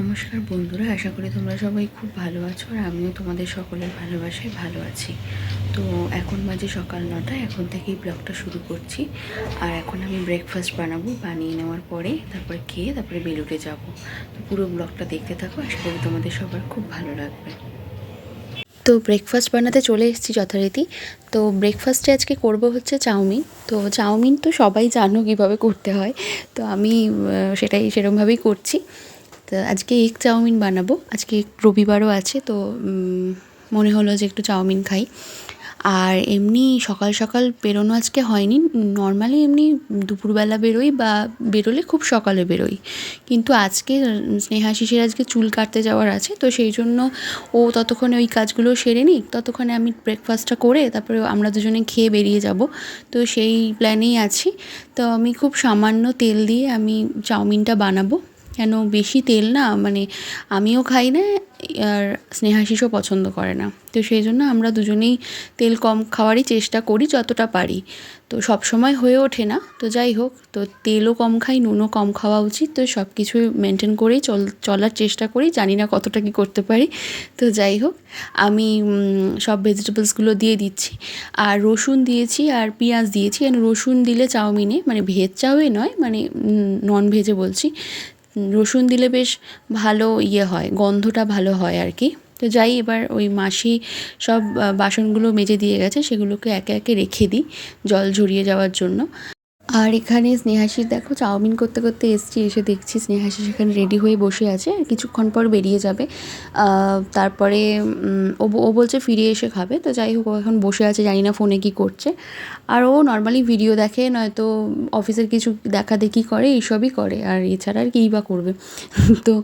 নমস্কার বন্ধুরা, আশা করি তোমরা সবাই খুব ভালো আছো আর আমিও তোমাদের সকলের ভালোবাসায় ভালো আছি। তো এখন বাজে সকাল নটা, এখন থেকেই ব্লগটা শুরু করছি। আর এখন আমি ব্রেকফাস্ট বানাবো, বানিয়ে নেওয়ার পরে তারপরে খেয়ে তারপরে বেলুড়ে যাব। তো পুরো ব্লগটা দেখতে থাকো, আশা করি তোমাদের সবার খুব ভালো লাগবে। তো ব্রেকফাস্ট বানাতে চলে এসেছি যথারীতি। তো ব্রেকফাস্টে আজকে করব হচ্ছে চাউমিন। তো চাউমিন তো সবাই জানো কীভাবে করতে হয়। তো আমি সেটাই সেরকমভাবেই করছি। তো আজকে এগ চাউমিন বানাবো। আজকে রবিবারও আছে তো মনে হলো যে একটু চাউমিন খাই। আর এমনি সকাল সকাল বেরোনো আজকে হয়নি। নর্মালি এমনি দুপুরবেলা বেরোই বা বেরোলে খুব সকালে বেরোই। কিন্তু আজকে উম, স্নেহা শিশির আজকে চুল কাটতে যাওয়ার আছে তো সেই জন্য ও ততক্ষণে ওই কাজগুলো সেরে নিক। ততক্ষণে আমি ব্রেকফাস্টটা করে তারপরে আমরা দুজনে খেয়ে বেরিয়ে যাব। তো সেই প্ল্যানেই আছি। তো আমি খুব সামান্য তেল দিয়ে আমি চাউমিনটা বানাবো। কেন বেশি তেল না? মানে আমিও খাই না, আর স্নেহাশিসও পছন্দ করে না। তো সেই জন্য আমরা দুজনেই তেল কম খাওয়ারই চেষ্টা করি যতটা পারি। তো সব সময় হয়ে ওঠে না। তো যাই হোক, তো তেলও কম খাই, নুনও কম খাওয়া উচিত। তো সব কিছুই মেনটেন করেই চল, চলার চেষ্টা করি। জানি না কতটা কি করতে পারি। তো যাই হোক, আমি সব ভেজিটেবলসগুলো দিয়ে দিচ্ছি। আর রসুন দিয়েছি আর পেঁয়াজ দিয়েছি। আর রসুন দিলে চাউমিনে মানে ভেজ চাউয়ে নয় মানে নন ভেজে বলছি। রসুন দিলে বেশ ভালো ইয়ে হয়, গন্ধটা ভালো হয় আর কি। তো যাই, এবার ওই মাসি সব বাসনগুলো মেজে দিয়ে গেছে, সেগুলোকে একে একে রেখে দিই জল ঝরিয়ে যাওয়ার জন্য। আর এখানে স্নেহাসির দেখো চাউমিন করতে করতে এসছি, এসে দেখছি স্নেহাসি সেখানে রেডি হয়ে বসে আছে। কিছুক্ষণ পর বেরিয়ে যাবে। তারপরে ও ও বলছে ফিরে এসে খাবে। তো যাই হোক এখন বসে আছে, জানি না ফোনে কি করছে। আর ও নর্মালি ভিডিও দেখে, নয়তো অফিসের কিছু দেখা দেখি করে, এইসবই করে। আর এছাড়া আর কিই বা করবে। তো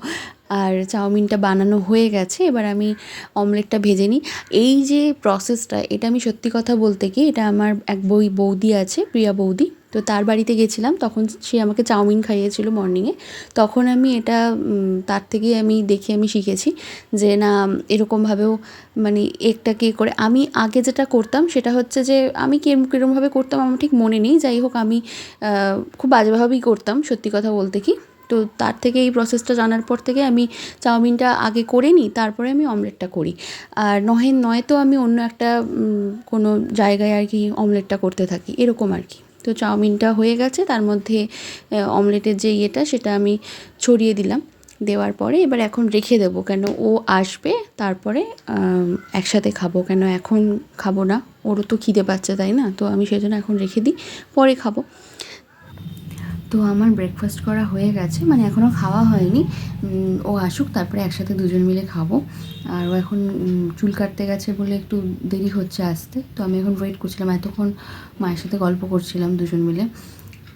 আর চাউমিনটা বানানো হয়ে গেছে। এবার আমি অমলেটটা ভেজে নিই। এই যে প্রসেসটা এটা আমি সত্যি কথা বলতে কি, এটা আমার এক বই, বৌদি আছে, প্রিয়া বৌদি। তো তার বাড়িতে গেছিলাম, তখন সে আমাকে চাউমিন খাইয়েছিল মর্নিংয়ে তখন আমি এটা তার থেকে আমি দেখে আমি শিখেছি যে না, এরকমভাবেও মানে একটাকে করে। আমি আগে যেটা করতাম সেটা হচ্ছে যে, আমি কিরম, কীরমভাবে করতাম আমার ঠিক মনে নেই। যাই হোক, আমি খুব বাজেভাবেই করতাম, সত্যি কথা বলতে কি। তো তার থেকে এই প্রসেসটা জানার পর থেকে আমি চাউমিনটা আগে করে নিই, তারপরে আমি অমলেটটা করি। আর নহে নয়তো আমি অন্য একটা কোনো জায়গায় আর কি অমলেটটা করতে থাকি, এরকম আর কি। তো চাউমিনটা হয়ে গেছে। তার মধ্যে অমলেটের যে ইয়েটা, সেটা আমি ছড়িয়ে দিলাম। দেওয়ার পরে এবার এখন রেখে দেব কেন ও আসবে। তারপরে একসাথে খাব কেন এখন খাব না। ওরও তো খিদে পাচ্ছে, তাই না? তো আমি সেজন্য এখন রেখে দিই, পরে খাব। তো আমার ব্রেকফাস্ট করা হয়ে গেছে মানে এখনও খাওয়া হয়নি। ও আসুক, তারপরে একসাথে দুজন মিলে খাব। আর ও এখন চুল কাটতে গেছে বলে একটু দেরি হচ্ছে আসতে। তো আমি এখন ওয়েট করছিলাম, এতক্ষণ মায়ের সাথে গল্প করছিলাম দুজন মিলে।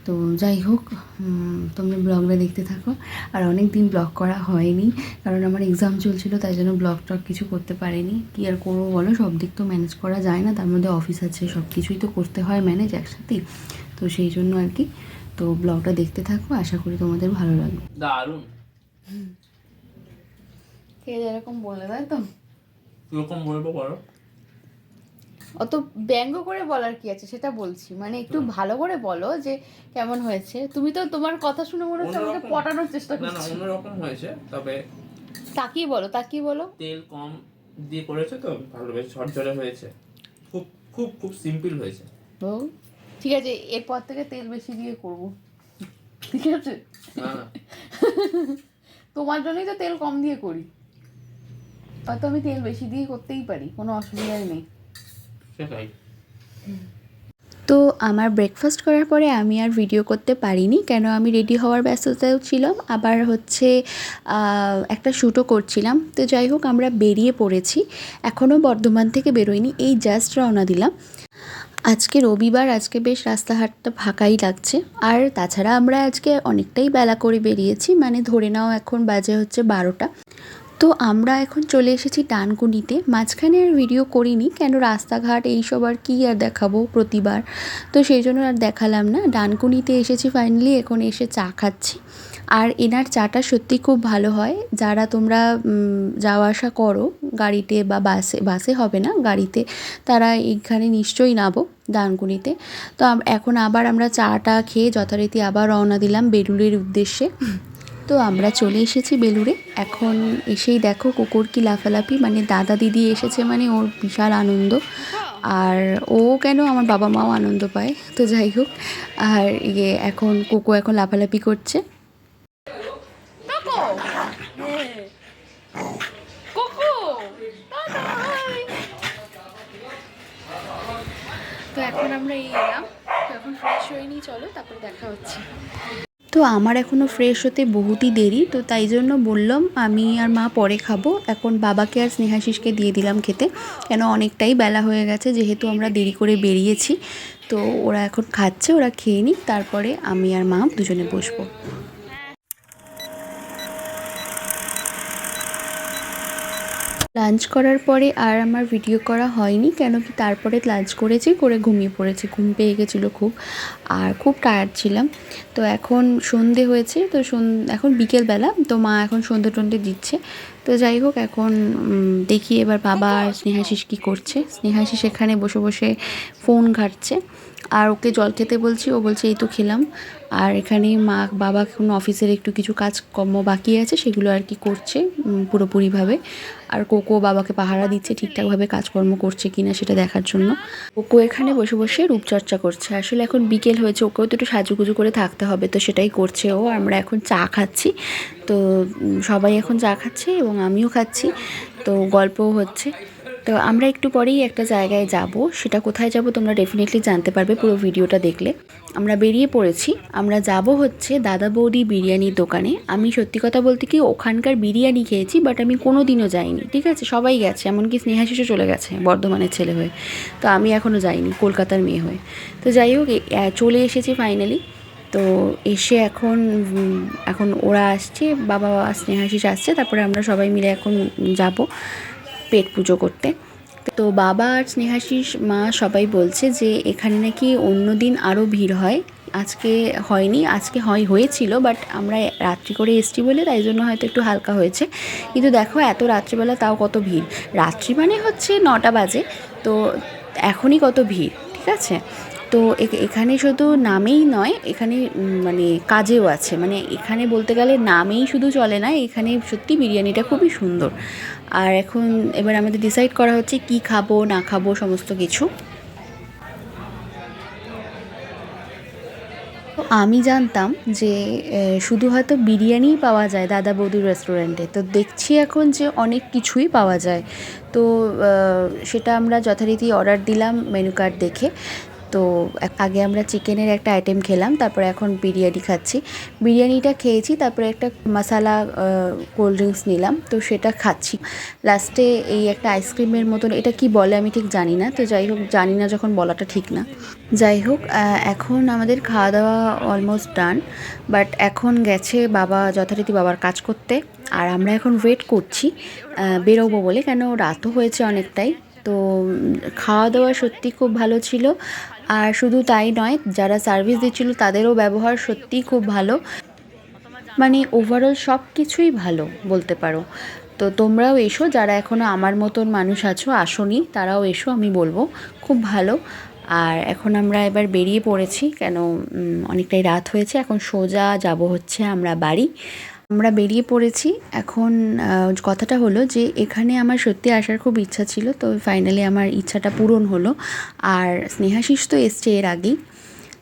তো যাই হোক তোমরা ব্লগটা দেখতে থাকো। আর অনেক দিন ব্লগ করা হয়নি, কারণ আমার এক্সাম চলছিল, তাই জন্য ব্লগ টক কিছু করতে পারিনি। কী আর করব বলো, সব দিক তো ম্যানেজ করা যায় না, তার মধ্যে অফিস আছে সব কিছুই তো করতে হয় ম্যানেজ একসাথেই। তো সেই জন্য আর কি। তো ব্লগটা দেখতে থাকো আশা করি তোমাদের ভালো লাগবে। দারুণ। কে এরকম বলে তাই তো? কীরকম বলব বলো? অত ব্যঙ্গ করে বলার কি আছে সেটা বলছি। মানে একটু ভালো করে বলো যে কেমন হয়েছে। তুমি তো তোমার কথা শুনে মনে হচ্ছে আমাকে পটানোর চেষ্টা না না করছ। অন্যরকম হয়েছে তবে তাকিয়ে বলো তাকিয়ে বলো। তেল কম দিয়ে করেছে তো ভালো বেশ ঝরঝরে হয়েছে। খুব খুব খুব সিম্পল হয়েছে। ও ঠিক আছে এরপর থেকে তেল বেশি দিয়ে করব। ঠিক আছে? না না তোমার জন্যই তো তেল কম দিয়ে করি। হয়তো আমি তেল বেশি দিয়ে করতেই পারি কোনো অসুবিধাই নেই। সেটাই। তো আমার ব্রেকফাস্ট করার পরে আমি আর ভিডিও করতে পারিনি কেন আমি রেডি হওয়ার ব্যস্ততাও ছিলাম। আবার হচ্ছে একটা শ্যুটও করছিলাম। তো যাই হোক আমরা বেরিয়ে পড়েছি। এখনও বর্ধমান থেকে বেরোইনি এই জাস্ট রওনা দিলাম। আজকে রবিবার, আজকে বেশ রাস্তাঘাটটা ফাঁকাই লাগছে। আর তাছাড়া আমরা আজকে অনেকটাই বেলা করে বেরিয়েছি মানে ধরে নাও এখন বাজে হচ্ছে বারোটা। তো আমরা এখন চলে এসেছি ডানকুনিতে। মাঝখানে আর ভিডিও করিনি, কেন রাস্তাঘাট এইসব আর কী আর দেখাবো প্রতিবার। তো সেই জন্য আর দেখালাম না। ডানকুনিতে এসেছি ফাইনালি এখন এসে চা খাচ্ছি। আর এনার চাটা সত্যি খুব ভালো হয়। যারা তোমরা যাওয়া আসা করো গাড়িতে বা বাসে বাসে হবে না, গাড়িতে, তারা এখানে নিশ্চয়ই নামো। ডানকুনিতে তো এখন আবার আমরা চাটা খেয়ে যথারীতি আবার রওনা দিলাম বেলুড়ের উদ্দেশ্যে। তো আমরা চলে এসেছি বেলুড়ে। এখন এসেই দেখো কুকুর কি লাফালাফি মানে দাদা দিদি এসেছে মানে ওর বিশাল আনন্দ। আর ও কেন আমার বাবা মাও আনন্দ পায়, তো যাই হোক। আর ইয়ে এখন কোকো এখন লাফালাফি করছে তো এখন আমরা এই এলাম। তো এখন ফ্রেশ হয়ে নিই, চলো, তারপরে দেখা হচ্ছে। তো আমার এখনও ফ্রেশ হতে বহুতই দেরি, তো তাই জন্য বললাম আমি আর মা পরে খাব। এখন বাবাকে আর স্নেহাশিসকে দিয়ে দিলাম খেতে, কেন অনেকটাই বেলা হয়ে গেছে, যেহেতু আমরা দেরি করে বেরিয়েছি। তো ওরা এখন খাচ্ছে, ওরা খেয়ে নিক, তারপরে আমি আর মা দুজনে বসবো। লাঞ্চ করার পরে আর আমার ভিডিও করা হয়নি, কেন কি তারপরে লাঞ্চ করেছি, করে ঘুমিয়ে পড়েছি। ঘুম পেয়ে গেছিল খুব, আর খুব টায়ার্ড ছিলাম। তো এখন সন্ধে হয়েছে, তো এখন বিকেলবেলা, তো মা এখন সন্ধে টন্ধে দিচ্ছে। তো যাই হোক, এখন দেখি এবার বাবা স্নেহাশিস কী করছে। স্নেহাশিস এখানে বসে বসে ফোন ঘাটছে। আর ওকে জল খেতে বলছি, ও বলছে, এই তো খেলাম। আর এখানে মা, বাবা কোনো অফিসের একটু কিছু কাজকর্ম বাকি আছে, সেগুলো আর কি করছে পুরোপুরিভাবে। আর কোকো বাবাকে পাহারা দিচ্ছে, ঠিকঠাকভাবে কাজকর্ম করছে কিনা সেটা দেখার জন্য। কোকো এখানে বসে বসে রূপচর্চা করছে। আসলে এখন বিকেল হয়েছে, ওকেও তো একটু সাজুগুজু করে থাকতে হবে, তো সেটাই করছে ও। আমরা এখন চা খাচ্ছি, তো সবাই এখন চা খাচ্ছে এবং আমিও খাচ্ছি, তো গল্পও হচ্ছে। তো আমরা একটু পরেই একটা জায়গায় যাব। সেটা কোথায় যাব তোমরা ডেফিনেটলি জানতে পারবে পুরো ভিডিওটা দেখলে। আমরা বেরিয়ে পড়েছি। আমরা যাব হচ্ছে দাদা বৌদি বিরিয়ানির দোকানে। আমি সত্যি কথা বলতে কি ওখানকার বিরিয়ানি খেয়েছি বাট আমি কোনো দিনও যাইনি। ঠিক আছে? সবাই গেছে, এমনকি স্নেহাশিসও চলে গেছে, বর্ধমানের ছেলে হয়ে। তো আমি এখনও যাইনি, কলকাতার মেয়ে হয়ে। তো যাই হোক চলে এসেছি ফাইনালি তো এসে এখন এখন ওরা আসছে, বাবা স্নেহাশিস আসছে, তারপরে আমরা সবাই মিলে এখন যাব। পেট পুজো করতে। তো বাবা আর স্নেহাশিস মা সবাই বলছে যে এখানে নাকি অন্য দিন আরও ভিড় হয়। আজকে হয়নি, আজকে হয়, হয়েছিল বাট আমরা রাত্রি করে এসছি বলে তাই জন্য হয়তো একটু হালকা হয়েছে। কিন্তু দেখো এত রাত্রিবেলা তাও কত ভিড়। রাত্রি মানে হচ্ছে নটা বাজে, তো এখনই কত ভিড়, ঠিক আছে? তো এখানে শুধু নামেই নয়, এখানে মানে কাজেও আছে। মানে এখানে বলতে গেলে নামেই শুধু চলে না, এখানে সত্যি বিরিয়ানিটা খুবই সুন্দর। আর এখন এবার আমাদের ডিসাইড করা হচ্ছে কি খাব, না খাব, সমস্ত কিছু। আমি জানতাম যে শুধু হয়তো বিরিয়ানিই পাওয়া যায় দাদা বৌদির রেস্টুরেন্টে তো দেখছি এখন যে অনেক কিছুই পাওয়া যায়। তো সেটা আমরা যথারীতি অর্ডার দিলাম মেনু কার্ড দেখে। তো আগে আমরা চিকেনের একটা আইটেম খেলাম, তারপরে এখন বিরিয়ানি খাচ্ছি। বিরিয়ানিটা খেয়েছি, তারপরে একটা মশালা কোল্ড ড্রিঙ্কস নিলাম, তো সেটা খাচ্ছি। লাস্টে এই একটা আইসক্রিমের মতন, এটা কি বলে আমি ঠিক জানি না, তো যাই হোক, জানি না যখন বলাটা ঠিক না। যাই হোক এখন আমাদের খাওয়া দাওয়া অলমোস্ট ডান বাট এখন গেছে বাবা, যথারীতি বাবার কাজ করতে, আর আমরা এখন ওয়েট করছি বেরোবো বলে, কেন রাতও হয়েছে অনেকটাই। খাওয়া দাওয়া সত্যি খুব ভালো ছিল। আর শুধু তাই নয়, যারা সার্ভিস দিচ্ছিল তাদেরও ব্যবহার সত্যিই খুব ভালো। মানে ওভারঅল সব কিছুই ভালো বলতে পারো। তো তোমরাও এসো, যারা এখনও আমার মতন মানুষ আছো, আসনি, তারাও এসো, আমি বলব, খুব ভালো। আর এখন আমরা এবার বেরিয়ে পড়েছি, কেন অনেকটাই রাত হয়েছে, এখন সোজা যাব হচ্ছে আমরা বাড়ি। আমরা বেরিয়ে পড়েছি। এখন কথাটা হলো যে এখানে আমার সত্যি আসার খুব ইচ্ছা ছিল তো ফাইনালি আমার ইচ্ছাটা পূরণ হলো। আর স্নেহাশিস তো এসছে এর আগেই।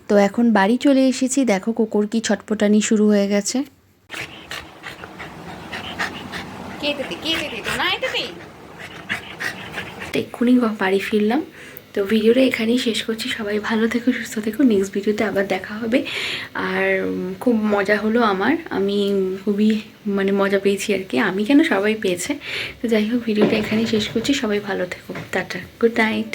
তো এখন বাড়ি চলে এসেছি। দেখো কুকুর কি ছটপটানি শুরু হয়ে গেছে। এক্ষুনি বাড়ি ফিরলাম। তো ভিডিওটা এখানেই শেষ করছি। সবাই ভালো থেকো, সুস্থ থেকো। নেক্সট ভিডিওতে আবার দেখা হবে। আর খুব মজা হলো আমার। আমি খুবই মানে মজা পেয়েছি আর কি। আমি কেন সবাই পেয়েছে? তো যাই হোক, ভিডিওটা এখানেই শেষ করছি। সবাই ভালো থেকো। টাটা। Good night